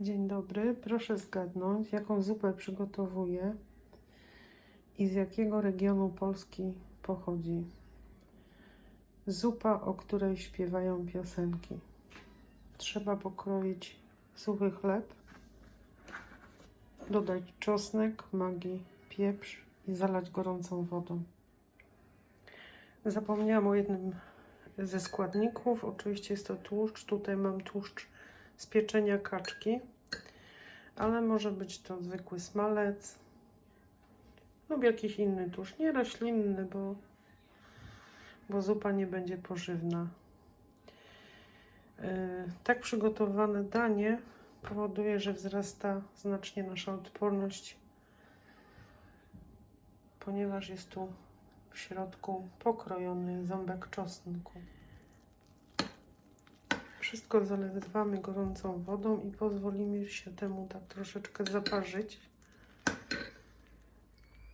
Dzień dobry. Proszę zgadnąć, jaką zupę przygotowuję i z jakiego regionu Polski pochodzi. Zupa, o której śpiewają piosenki. Trzeba pokroić suchy chleb, dodać czosnek, magi, pieprz i zalać gorącą wodą. Zapomniałam o jednym ze składników. Oczywiście jest to tłuszcz. Tutaj mam tłuszcz z pieczenia kaczki, ale może być to zwykły smalec lub jakiś inny tłuszcz, nie roślinny, bo, bo zupa nie będzie pożywna. Yy, Tak przygotowane danie powoduje, że wzrasta znacznie nasza odporność, ponieważ jest tu w środku pokrojony ząbek czosnku. Wszystko zalewamy gorącą wodą i pozwolimy się temu tak troszeczkę zaparzyć.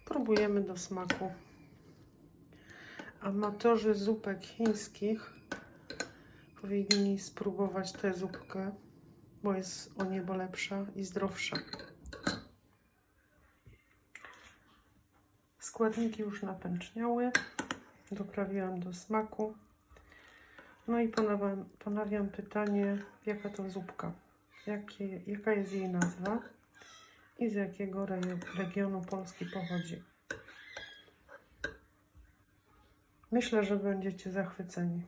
Próbujemy do smaku. Amatorzy zupek chińskich powinni spróbować tę zupkę, bo jest o niebo lepsza i zdrowsza. Składniki już napęczniały. Doprawiłam do smaku. No i ponawiam, ponawiam pytanie, jaka to zupka? Jakie, jaka jest jej nazwa? I z jakiego re, regionu Polski pochodzi? Myślę, że będziecie zachwyceni.